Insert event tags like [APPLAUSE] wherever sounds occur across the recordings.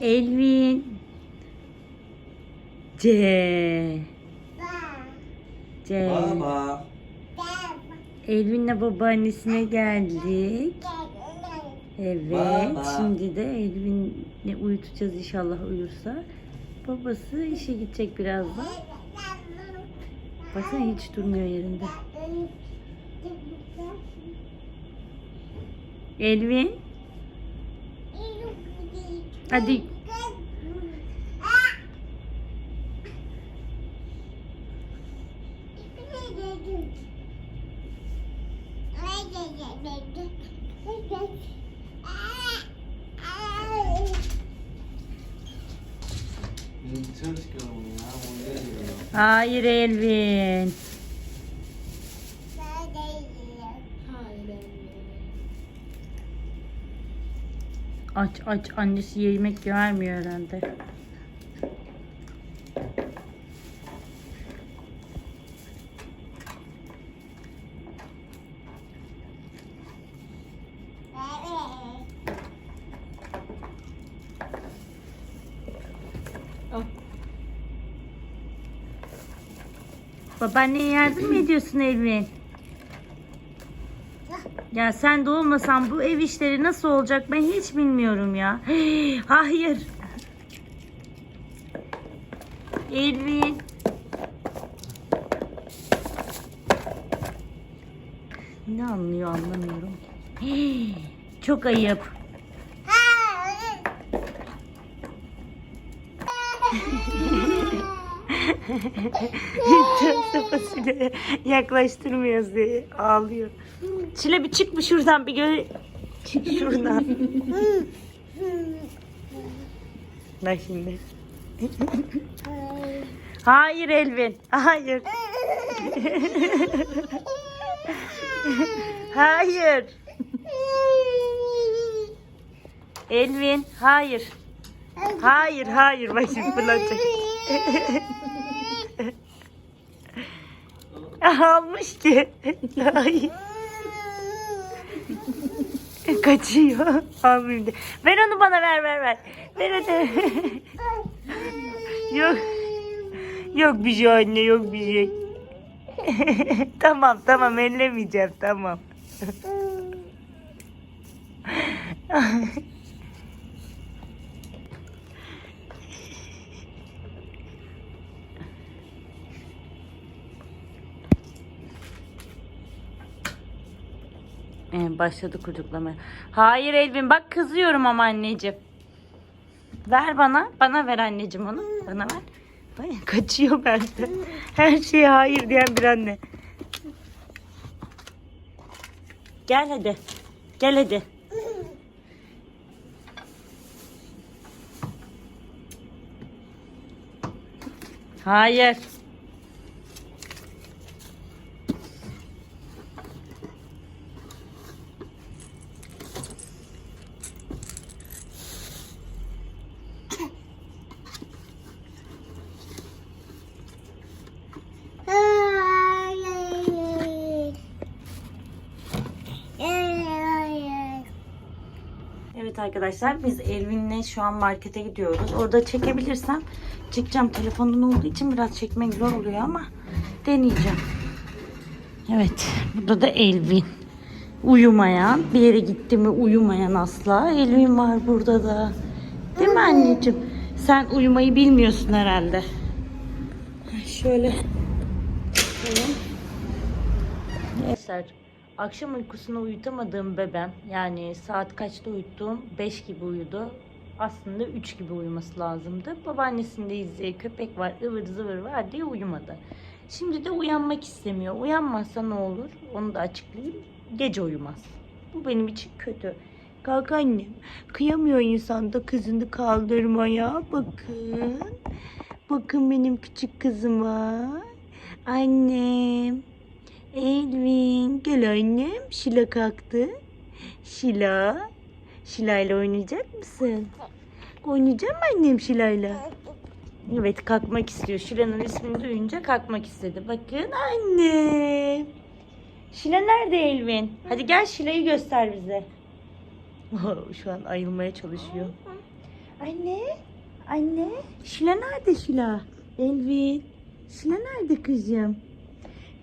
Elvin. C. C. Baba. Elvin'le babaannesine geldik. Evet. Baba. Şimdi de Elvin'i uyutacağız inşallah uyursa. Babası işe gidecek birazdan. Baksana hiç durmuyor yerinde. Elvin. Hadi. Hayır Elvin. Aç aç annesi yemek vermiyor herhalde. Babaanneye yardım mı ediyorsun Elvin? Ya sen de olmasan bu ev işleri nasıl olacak ben hiç bilmiyorum ya. [GASPS] Hayır. Elvin. Ne anlıyor anlamıyorum. [GASPS] Çok ayıp. [LAUGHS] [LAUGHS] Sopasıyla [LAUGHS] yaklaştırmıyoruz diye ağlıyor. Çile bir çık mı şuradan bir gör. Çık şuradan. [LAUGHS] Bak şimdi. Hayır Elvin. Hayır. [LAUGHS] Hayır. Elvin. Hayır. Hayır hayır. Bak şimdi fırlatacak. [LAUGHS] Almış ki. Hayır. Kaçıyor. Almayayım de. Ver onu bana ver ver ver. Ver hadi. yok. Yok bir şey anne yok bir şey. [LAUGHS] tamam tamam ellemeyeceğim tamam. Başladı kucaklamaya. Hayır Elvin bak kızıyorum ama anneciğim. Ver bana. Bana ver anneciğim onu. Bana ver. Ay, [LAUGHS] kaçıyor benden. Her şeye hayır diyen bir anne. Gel hadi. Gel hadi. Hayır. Arkadaşlar biz Elvin'le şu an markete gidiyoruz. Orada çekebilirsem çekeceğim. Telefonun olduğu için biraz çekmek zor oluyor ama deneyeceğim. Evet burada da Elvin. Uyumayan bir yere gitti mi uyumayan asla. Elvin var burada da. Değil mi anneciğim? Sen uyumayı bilmiyorsun herhalde. Şöyle. Arkadaşlar akşam uykusunu uyutamadığım bebem yani saat kaçta uyuttuğum 5 gibi uyudu. Aslında 3 gibi uyuması lazımdı. Babaannesinde izleyi köpek var ıvır zıvır var diye uyumadı. Şimdi de uyanmak istemiyor. Uyanmazsa ne olur? Onu da açıklayayım. Gece uyumaz. Bu benim için kötü. Kalk annem. Kıyamıyor insan da kızını kaldırmaya. Bakın. Bakın benim küçük kızıma. Annem. Elvin gel annem. Şila kalktı. Şila. Şila ile oynayacak mısın? Oynayacak mı annem Şila'yla? Evet kalkmak istiyor. Şila'nın ismini duyunca kalkmak istedi. Bakın anne. Şila nerede Elvin? Hadi gel Şila'yı göster bize. [LAUGHS] Şu an ayılmaya çalışıyor. Anne, anne. Şila nerede Şila? Elvin. Şila nerede kızım?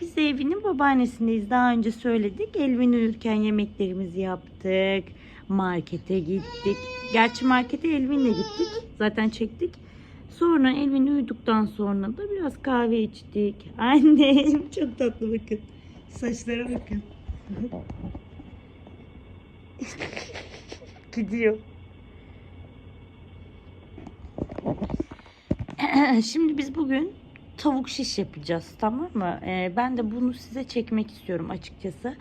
Biz de Elvin'in babaannesindeyiz. Daha önce söyledik. Elvin uyurken yemeklerimizi yaptık. Markete gittik. Gerçi markete Elvin'le gittik. Zaten çektik. Sonra Elvin uyuduktan sonra da biraz kahve içtik. [LAUGHS] Annem çok tatlı bakın. Saçlara bakın. [LAUGHS] Gidiyor. [CLEARS THROAT] Şimdi biz bugün tavuk şiş yapacağız tamam mı? Ee, ben de bunu size çekmek istiyorum açıkçası.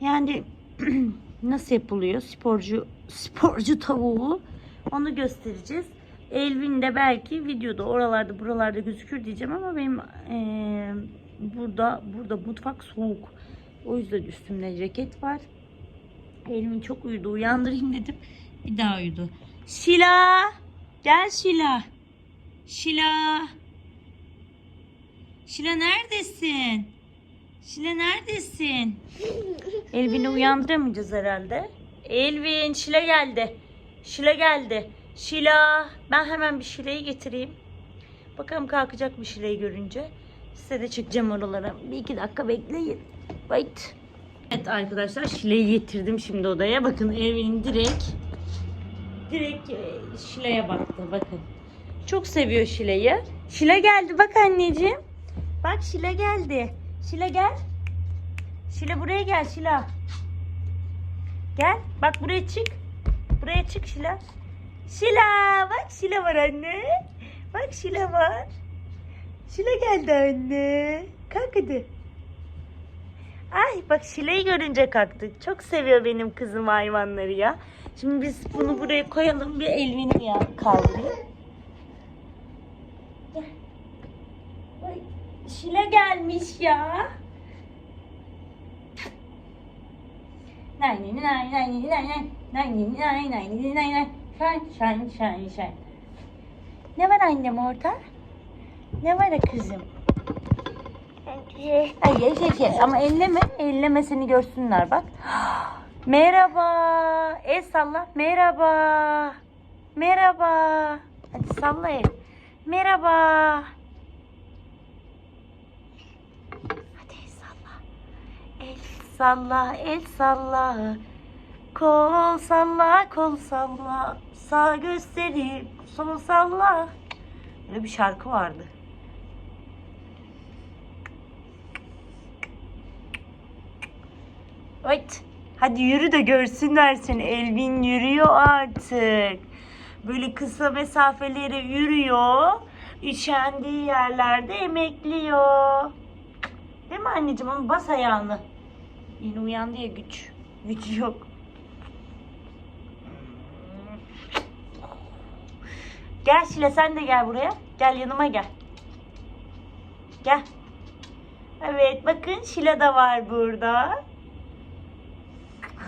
Yani [CLEARS THROAT] nasıl yapılıyor sporcu sporcu tavuğu onu göstereceğiz. Elvin de belki videoda oralarda buralarda gözükür diyeceğim ama benim eee, burada burada mutfak soğuk. O yüzden üstümde ceket var. Elvin çok uyudu uyandırayım dedim. Bir daha uyudu. Şila gel Şila. Şila. Şila neredesin? Şila neredesin? [LAUGHS] Elvin'i uyandıramayacağız herhalde. Elvin, Şila geldi. Şila geldi. Şila. Ben hemen bir Şila'yı getireyim. Bakalım kalkacak mı Şila'yı görünce. Size de çıkacağım oralara. Bir iki dakika bekleyin. Wait. Evet arkadaşlar Şila'yı getirdim şimdi odaya. Bakın Elvin'in direkt direkt e, Şila'ya baktı. Bakın. Çok seviyor Şile'yi. Şile geldi bak anneciğim. Bak Şile geldi. Şile gel. Şile buraya gel Şila. Gel. Bak buraya çık. Buraya çık Şila. Şila. Bak Şile var anne. Bak Şile var. Şile geldi anne. Kalk hadi. Ay bak Şile'yi görünce kalktı. Çok seviyor benim kızım hayvanları ya. Şimdi biz bunu buraya koyalım. Bir Elvin'i ya kaldırayım. Gel. Ay, Şile gelmiş ya. Nay nay nay nay nay nay nay nay nay nay nay şan şan şan şan. Ne var annem orada? Ne var kızım? Ay şey şey ama elleme, elleme seni görsünler bak. Merhaba. El salla. Merhaba. Merhaba. Hadi salla el. Merhaba. Hadi el salla. El salla, el salla. Kol salla, kol salla. Sağ gösterip sol salla. Böyle bir şarkı vardı. Evet. Hadi yürü de görsünler seni. Elvin yürüyor artık. Böyle kısa mesafelere yürüyor. Üşendiği yerlerde emekliyor. Değil mi anneciğim? Ama bas ayağını. Yeni uyandı ya güç. Güç yok. Gel Şile sen de gel buraya. Gel yanıma gel. Gel. Evet bakın Şila da var burada.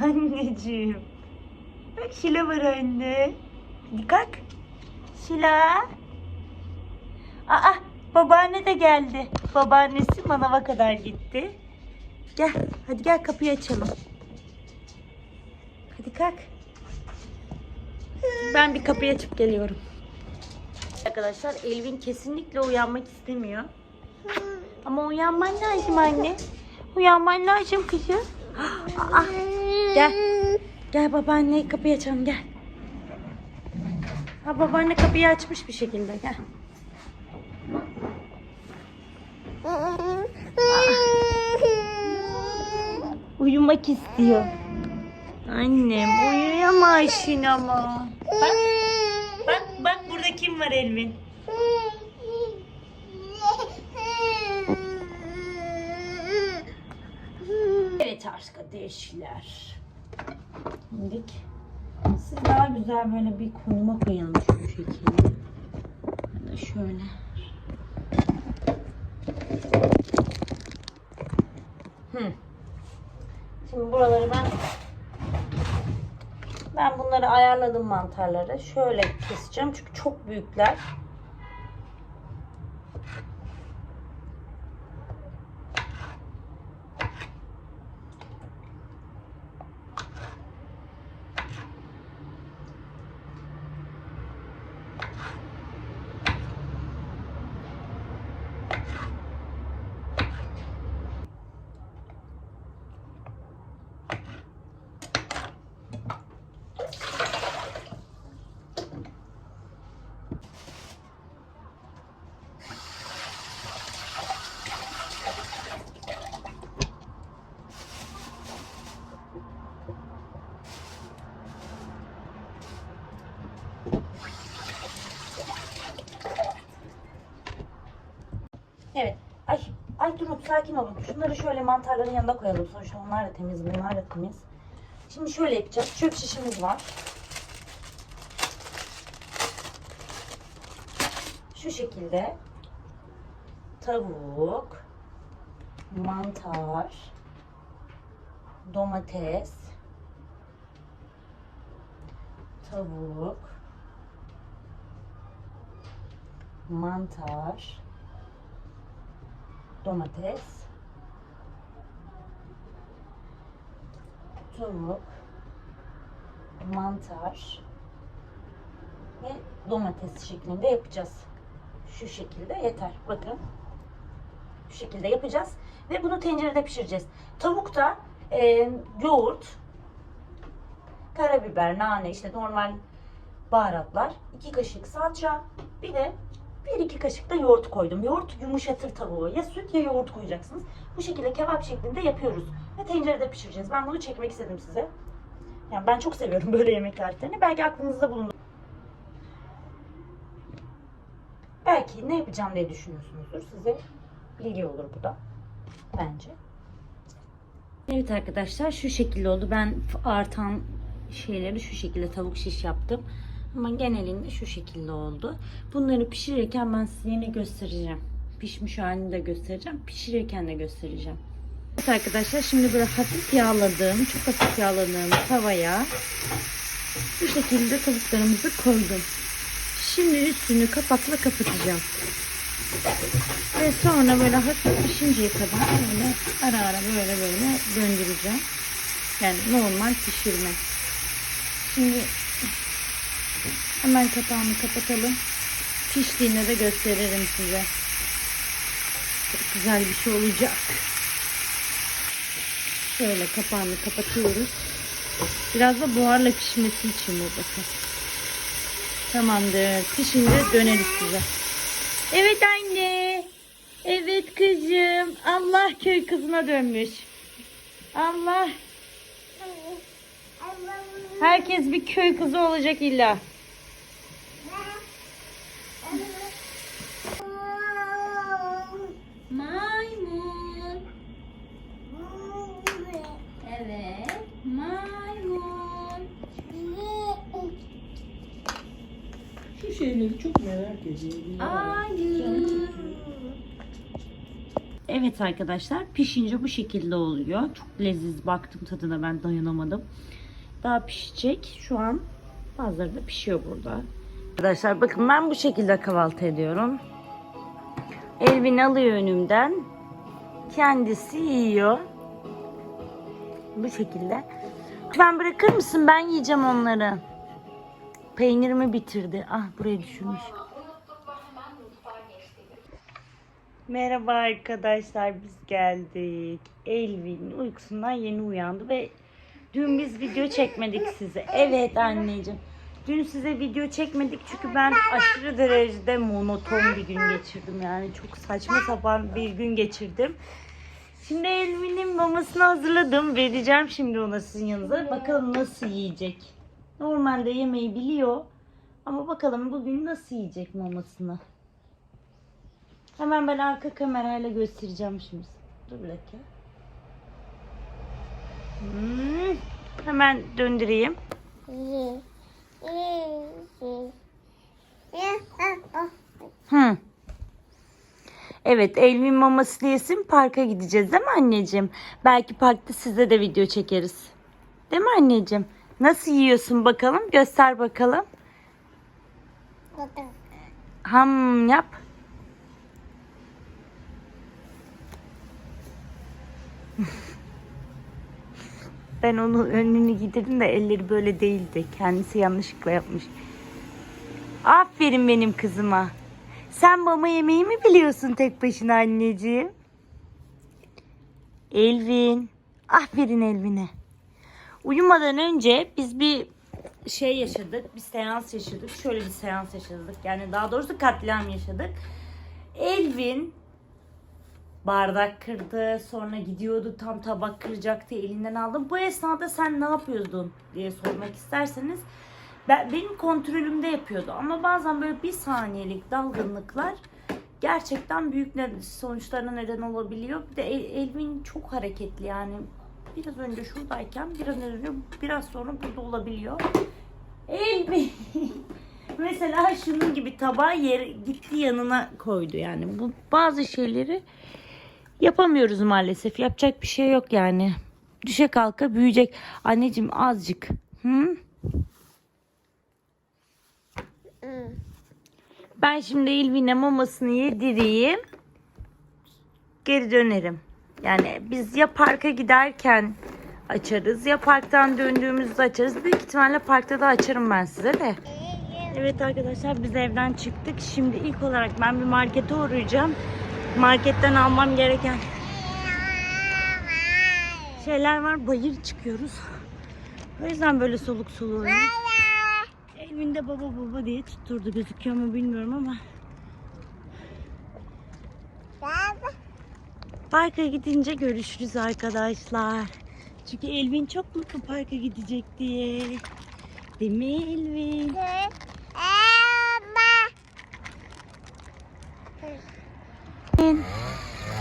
[LAUGHS] Anneciğim. Bak Şila var anne. Kalk. Şila. Aa babaanne de geldi. Babaannesi manava kadar gitti. Gel hadi gel kapıyı açalım. Hadi kalk. Ben bir kapıyı açıp geliyorum. Arkadaşlar Elvin kesinlikle uyanmak istemiyor. Ama uyanman lazım anne. Uyanman lazım kızım. Aa, gel. Gel babaanne kapıyı açalım gel. Ha babaanne kapıyı açmış bir şekilde gel. Uyumak istiyor. Annem uyuyamazsın ama. Bak. Bak bak burada kim var Elvin? Evet arkadaşlar. Şimdi siz daha güzel böyle bir konuma koyalım şu şekilde. Ya da şöyle. Şimdi buraları ben ben bunları ayarladım mantarları. Şöyle keseceğim çünkü çok büyükler. Sakin olun. Şunları şöyle mantarların yanına koyalım. Sonuçta onlar da temiz, bunlar da temiz. Şimdi şöyle yapacağız. Çöp şişimiz var. Şu şekilde tavuk, mantar, domates, tavuk, mantar, domates, tavuk, mantar ve domates şeklinde yapacağız. Şu şekilde yeter. Bakın. Şu şekilde yapacağız. Ve bunu tencerede pişireceğiz. Tavukta e, yoğurt, karabiber, nane, işte normal baharatlar, 2 kaşık salça, bir de 1-2 kaşık da yoğurt koydum. Yoğurt yumuşatır tavuğu. Ya süt ya yoğurt koyacaksınız. Bu şekilde kebap şeklinde yapıyoruz. Ve tencerede pişireceğiz. Ben bunu çekmek istedim size. Yani ben çok seviyorum [LAUGHS] böyle yemek tariflerini. Belki aklınızda bulunur. Belki ne yapacağım diye düşünüyorsunuzdur. Size bilgi olur bu da. Bence. Evet arkadaşlar şu şekilde oldu. Ben artan şeyleri şu şekilde tavuk şiş yaptım. Ama genelinde şu şekilde oldu. Bunları pişirirken ben size yine göstereceğim. Pişmiş halini de göstereceğim. Pişirirken de göstereceğim. Evet arkadaşlar şimdi böyle hafif yağladığım, çok hafif yağladığım tavaya bu şekilde tavuklarımızı koydum. Şimdi üstünü kapakla kapatacağım. Ve sonra böyle hafif pişinceye kadar böyle ara ara böyle böyle döndüreceğim. Yani normal pişirme. Şimdi hemen kapağını kapatalım. Piştiğinde de gösteririm size. Çok güzel bir şey olacak. Şöyle kapağını kapatıyoruz. Biraz da buharla pişmesi için bu bakın. Tamamdır. Pişince döneriz size. Evet anne. Evet kızım. Allah köy kızına dönmüş. Allah. Herkes bir köy kızı olacak illa. Maymun. Evet. Maymun. Şu şeyleri çok merak ediyorum. Evet arkadaşlar pişince bu şekilde oluyor. Çok leziz baktım tadına ben dayanamadım. Daha pişecek. Şu an bazıları da pişiyor burada. Arkadaşlar bakın ben bu şekilde kahvaltı ediyorum. Elvin alıyor önümden. Kendisi yiyor. Bu şekilde. Lütfen bırakır mısın? Ben yiyeceğim onları. Peynirimi bitirdi. Ah buraya düşürmüş. Merhaba arkadaşlar biz geldik. Elvin uykusundan yeni uyandı ve dün biz video çekmedik size. Evet anneciğim. Dün size video çekmedik çünkü ben aşırı derecede monoton bir gün geçirdim. Yani çok saçma sapan bir gün geçirdim. Şimdi Elvin'in mamasını hazırladım. Vereceğim şimdi ona sizin yanınıza. Bakalım nasıl yiyecek. Normalde yemeği biliyor. Ama bakalım bugün nasıl yiyecek mamasını. Hemen ben arka kamerayla göstereceğim şimdi. Dur bir dakika. Hmm, Hemen döndüreyim. Hı. Evet Elvin mamasını yesin parka gideceğiz değil mi anneciğim? Belki parkta size de video çekeriz. Değil mi anneciğim? Nasıl yiyorsun bakalım? Göster bakalım. Ham yap. [LAUGHS] Ben onun önünü giydirdim de elleri böyle değildi. Kendisi yanlışlıkla yapmış. Aferin benim kızıma. Sen mama yemeği mi biliyorsun tek başına anneciğim? Elvin. Aferin Elvin'e. Uyumadan önce biz bir şey yaşadık. Bir seans yaşadık. Şöyle bir seans yaşadık. Yani daha doğrusu katliam yaşadık. Elvin bardak kırdı. Sonra gidiyordu tam tabak kıracaktı. Elinden aldım. Bu esnada sen ne yapıyordun diye sormak isterseniz ben, benim kontrolümde yapıyordu. Ama bazen böyle bir saniyelik dalgınlıklar gerçekten büyük sonuçlarına neden olabiliyor. Bir de El- Elvin çok hareketli yani. Biraz önce şuradayken biraz önce biraz sonra burada olabiliyor. Elvin [LAUGHS] mesela şunun gibi tabağı yer gitti yanına koydu yani. Bu bazı şeyleri yapamıyoruz maalesef. Yapacak bir şey yok yani. Düşe kalka büyüyecek. Anneciğim azıcık. Hı? Ben şimdi Elvin'e mamasını yedireyim. Geri dönerim. Yani biz ya parka giderken açarız ya parktan döndüğümüzde açarız. Büyük ihtimalle parkta da açarım ben size de. Evet arkadaşlar biz evden çıktık. Şimdi ilk olarak ben bir markete uğrayacağım. Marketten almam gereken şeyler var. Bayır çıkıyoruz. O yüzden böyle soluk soluğum. Evinde baba baba diye tutturdu gözüküyor mu bilmiyorum ama. Parka gidince görüşürüz arkadaşlar. Çünkü Elvin çok mutlu parka gidecek diye. Değil mi Elvin?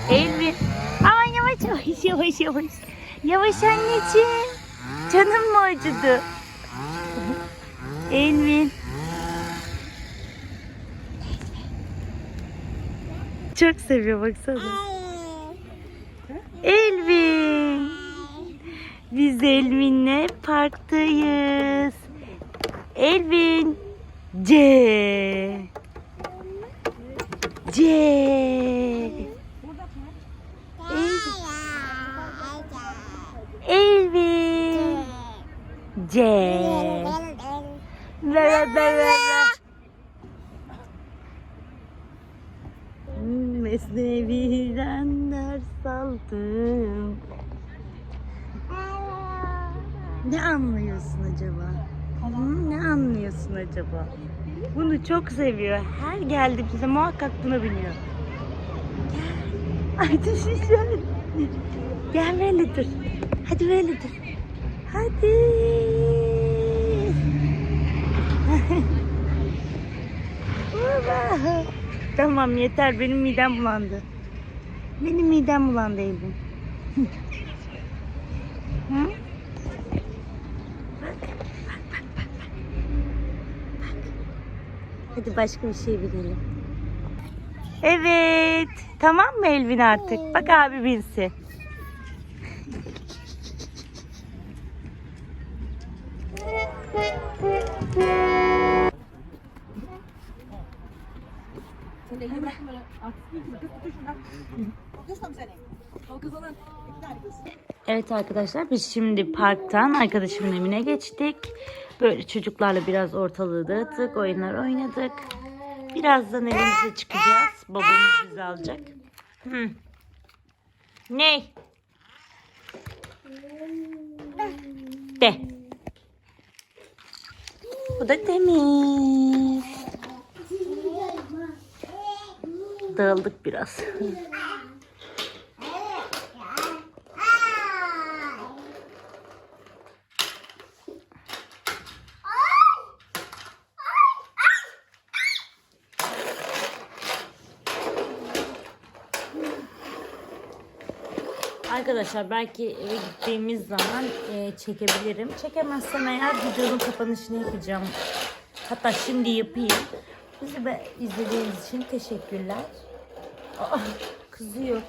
Elvin. Aman yavaş yavaş yavaş yavaş. Yavaş anneciğim. Canım mı acıdı? Elvin. Çok seviyor baksana. Elvin. Biz Elvin'le parktayız. Elvin. C. C. Elvin. C. Ve. Mesnevi'den ders aldım. Ne anlıyorsun acaba? Hı, ne anlıyorsun acaba? Bunu çok seviyor. Her geldiğimizde muhakkak buna biniyor. Gel. Ay düşeceğim. Gel böyle. Hadi böyle dur. Hadi. Tamam yeter benim midem bulandı. Benim midem bulandı Eylül. Hı? Bak, bak, bak, bak, bak. Bak. Hadi başka bir şey bilelim. Evet. Tamam mı Elvin artık? Bak abi binsin. Evet arkadaşlar biz şimdi parktan arkadaşımın evine geçtik. Böyle çocuklarla biraz ortalığı dağıttık, oyunlar oynadık. Birazdan evimize çıkacağız. Babamız bizi alacak. Hı. Ne? De. Bu da Demir. Dağıldık biraz. Arkadaşlar belki eve gittiğimiz zaman e, çekebilirim. Çekemezsem eğer videonun kapanışını yapacağım. Hatta şimdi yapayım. Bizi izlediğiniz için teşekkürler. Aa, kızıyor.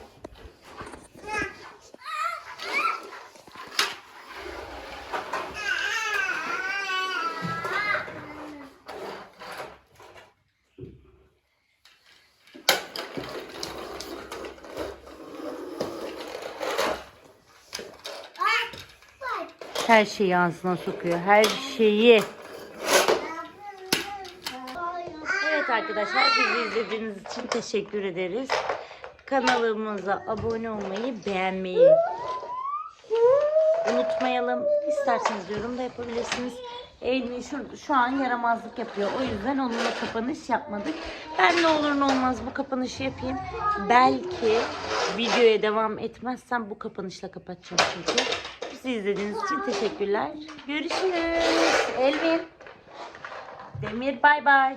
Her şeyi ağzına sokuyor. Her şeyi. Evet arkadaşlar bizi izlediğiniz için teşekkür ederiz. Kanalımıza abone olmayı, beğenmeyi unutmayalım. İsterseniz yorum da yapabilirsiniz. Elmi şu, şu an yaramazlık yapıyor. O yüzden onunla kapanış yapmadık. Ben ne olur ne olmaz bu kapanışı yapayım. Belki videoya devam etmezsem bu kapanışla kapatacağım çünkü. Bizi izlediğiniz için teşekkürler. Görüşürüz. Elvin. Demir bay bay.